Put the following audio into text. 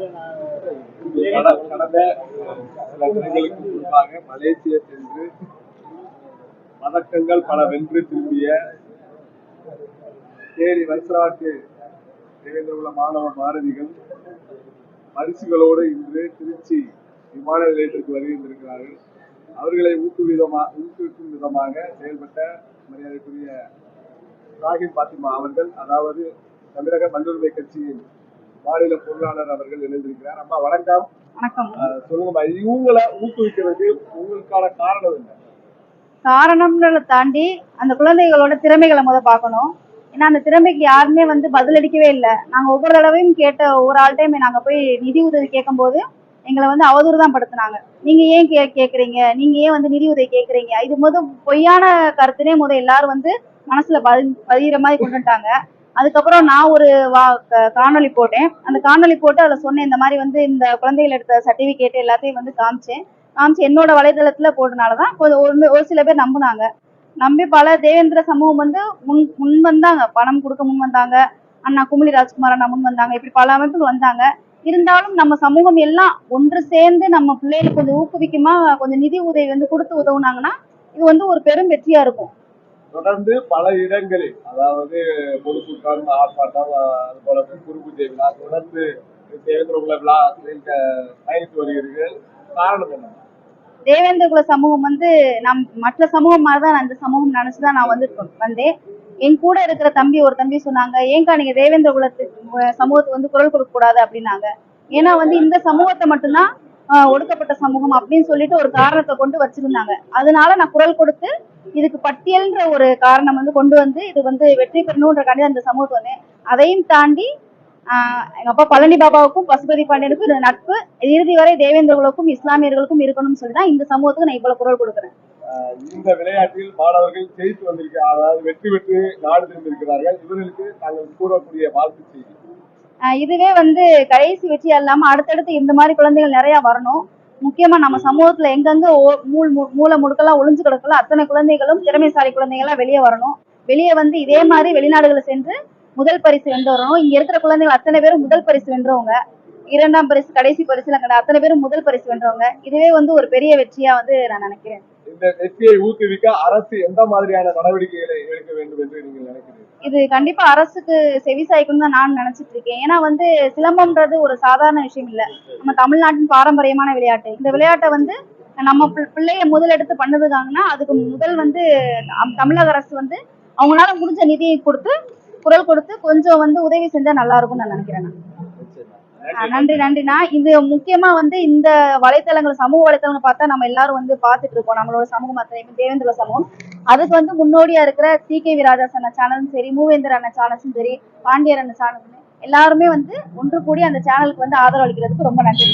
கட- கடந்த சில தினங்களுக்கு முன்பாக மலேசியா சென்று பதக்கங்கள் பல வென்று திரும்பிய தேனி நிகழ்ந்து உள்ள மாணவ பாரதிகள் பரிசுகளோடு இன்று திருச்சி விமான நிலையத்திற்கு வருகின்றிருக்கிறார்கள். அவர்களை ஊக்குவிதமா ஊக்குவிக்கும் விதமாக செயல்பட்ட மரியாதைக்குரிய ராகிப் பாத்திமா அவர்கள் அதாவது தமிழக மண்ணுரிமை கட்சியின் மாநில பொருளாளர் அவர்கள் இணைந்திருக்கிறார். அம்மா வணக்கம். வணக்கம். சொல்லுங்கம்மா இவங்களை ஊக்குவிக்கிறதுக்கு உங்களுக்கான காரணம் என்ன? காரணம்ன்றத தாண்டி அந்த குழந்தைகளோட திறமைகளை முத பார்க்கணும். ஏன்னா அந்த திறமைக்கு யாருமே வந்து பதிலளிக்கவே இல்லை. நாங்க ஒவ்வொரு தடவையும் கேட்ட ஒவ்வொரு ஆள்கிட்டையுமே நாங்க போய் நிதி உதவி கேட்கும்போது எங்களை வந்து அவதூறு தான் படுத்துனாங்க. நீங்க ஏன் கே கேக்குறீங்க நீங்க ஏன் வந்து நிதி உதவி கேக்குறீங்க இது முத பொய்யான கருத்துனே முத எல்லாரும் வந்து மனசுல பதி பதிகிற மாதிரி கொண்டுட்டாங்க. அதுக்கப்புறம் நான் ஒரு வா காணொலி காணொளி போட்டேன். அந்த காணொளி போட்டு அதில் சொன்னேன் இந்த மாதிரி வந்து இந்த குழந்தைகள் எடுத்த சர்டிஃபிகேட் எல்லாத்தையும் வந்து காமிச்சேன். காமிச்சு என்னோட வலைதளத்தில் போட்டனால தான் கொஞ்சம் ஒரு ஒரு சில பேர் நம்புனாங்க. நம்பி பல தேவேந்திர சமூகம் வந்து முன் முன் வந்தாங்க. பணம் கொடுக்க முன் வந்தாங்க. அண்ணா குமிழி ராஜ்குமார் அண்ணா முன் வந்தாங்க. இப்படி பல அமைப்புகள் வந்தாங்க. இருந்தாலும் நம்ம சமூகம் எல்லாம் ஒன்று சேர்ந்து நம்ம பிள்ளைகளுக்கு கொஞ்சம் ஊக்குவிக்குமா கொஞ்சம் நிதி உதவி வந்து கொடுத்து உதவுனாங்கன்னா இது வந்து ஒரு பெரும் வெற்றியா இருக்கும். தொடர்ந்து பல இடங்களில் அதாவது பொதுக்கூட்டம் ஆர்ப்பாட்டம் அது போல குறுபூஜை விழா தொடர்ந்து தேவேந்திரகுல விழா பயணித்து வருகிறீர்கள். காரணம் என்ன? தேவேந்திர குல சமூகம் வந்து நம் மற்ற சமூகம் மாதிரி தான் அந்த சமூகம் நினைச்சுதான் நான் வந்து வந்தேன். என் கூட இருக்கிற தம்பி ஒரு தம்பி சொன்னாங்க ஏங்கா நீங்க தேவேந்திர குலத்துக்கு சமூகத்துக்கு வந்து குரல் கொடுக்க கூடாது அப்படின்னாங்க. ஏன்னா வந்து இந்த சமூகத்தை மட்டும்தான் ஒடுக்கப்பட்ட சமூகம் அப்படின்னு சொல்லிட்டு ஒரு காரணத்தை கொண்டு வச்சிருந்தாங்க. அதனால நான் குரல் கொடுத்து இதுக்கு பட்டியல்ன்ற ஒரு காரணம் வந்து கொண்டு வந்து இது வந்து வெற்றி பெறணுன்ற கண்டி அந்த சமூகத்தை வந்து அதையும் தாண்டி எங்க அப்பா பழனி பாபாவுக்கும் பசுபதி பாண்டியனுக்கும் இது நட்பு இறுதி வரை தேவேந்திரர்களுக்கும் இஸ்லாமியர்களுக்கும் இருக்கணும்னு சொல்லி தான் இந்த சமூகத்துக்கு நான் இவ்வளவு குரல் கொடுக்குறேன். இந்த விளையாட்டில் மாணவர்கள் ஜெயித்து வந்திருக்கிறார் அதாவது வெற்றி பெற்று நாடு திரும்பியிருக்கிறார்கள். இவர்களுக்கு நாங்கள் கூறக்கூடிய வாழ்த்து செய்தி. இதுவே வந்து கடைசி வெற்றி இல்லாம அடுத்தடுத்து இந்த மாதிரி குழந்தைகள் நிறைய வரணும். முக்கியமா நம்ம சமூகத்துல எங்கெங்க மூல் மூல முடுக்கெல்லாம் ஒளிஞ்சு கிடக்கல அத்தனை குழந்தைகளும் திறமைசாலி குழந்தைகளா வெளியே வரணும். வெளியே வந்து இதே மாதிரி வெளிநாடுகளை சென்று முதல் பரிசு வென்று வரணும் இங்க இருக்கிற குழந்தைகள் அத்தனை பேரும் முதல் பரிசு வென்றவங்க. இரண்டாம் பரிசு கடைசி பரிசுலாம் கிடையாது அத்தனை பேரும் முதல் பரிசு வென்றவங்க. இதுவே வந்து ஒரு பெரிய வெற்றியா வந்து நான் நினைக்கிறேன். இந்த வெற்றியை ஊக்குவிக்க அரசு எந்த மாதிரியான நடவடிக்கைகளை எடுக்க வேண்டும் என்று நீங்கள் நினைக்கிறீர்கள்? இது கண்டிப்பா அரசுக்கு செவி சாய்க்கணும்னு தான் நான் நினைச்சிட்டு இருக்கேன். ஏன்னா வந்து சிலம்பம்ன்றது ஒரு சாதாரண விஷயம் இல்ல. நம்ம தமிழ்நாட்டின் பாரம்பரியமான விளையாட்டு. இந்த விளையாட்டை வந்து நம்ம பிள்ளைய முதல் எடுத்து பண்ணுதுக்காங்கன்னா அதுக்கு முதல் வந்து தமிழக அரசு வந்து அவங்களால முடிஞ்ச நிதியை கொடுத்து குரல் கொடுத்து கொஞ்சம் வந்து உதவி செஞ்சா நல்லா இருக்கும்னு நான் நினைக்கிறேன் நன்றி நன்றிண்ணா இது முக்கியமா வந்து இந்த வலைத்தளங்கள் சமூக வலைத்தளங்கள் பார்த்தா நம்ம எல்லாரும் வந்து பார்த்துட்டு இருக்கோம். நம்மளோட சமூகம் அத்தனை தேவேந்திர சமூகம். அதுக்கு வந்து முன்னோடியா இருக்கிற சி கே விராஜாஸ் அண்ணா சேனலும் சரி மூவேந்தர் அண்ணா சேனலும் சரி பாண்டியர் அண்ணா சேனலும் எல்லாருமே வந்து ஒன்று கூடி அந்த சேனலுக்கு வந்து ஆதரவு அளிக்கிறதுக்கு ரொம்ப நன்றி.